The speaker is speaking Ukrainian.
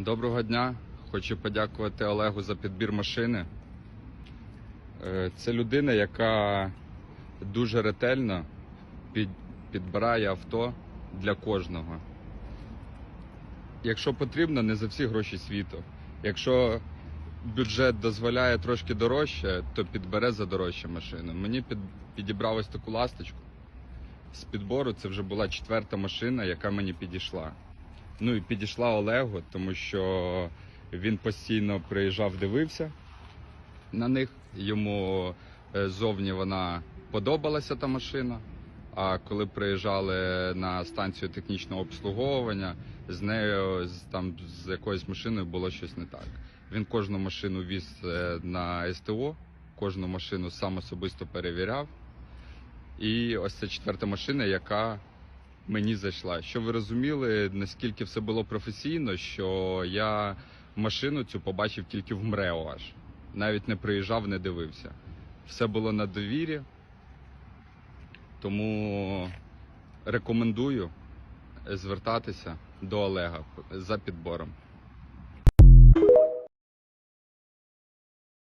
Доброго дня. Хочу подякувати Олегу за підбір машини. Е, Це людина, яка дуже ретельно підбирає авто для кожного. Якщо потрібно, не за всі гроші світу. Якщо бюджет дозволяє трошки дорожче, то підбере за дорожче машину. Мені під, підібрав ось таку ласточку. З підбору це вже була четверта машина, яка мені підійшла. Ну і підійшла Олегу, тому що він постійно приїжджав, дивився на них. Йому е, зовні вона подобалася та машина. А коли приїжджали на станцію технічного обслуговування, з нею там з якоюсь машиною було щось не так. Він кожну машину віз е, на СТО, кожну машину сам особисто перевіряв. І ось це четверта машина, яка мені зайшла. Щоб ви розуміли, наскільки все було професійно, що я машину цю побачив тільки в МРЕО аж. Навіть не приїжджав, не дивився. Все було на довірі. Тому рекомендую звертатися до Олега за підбором.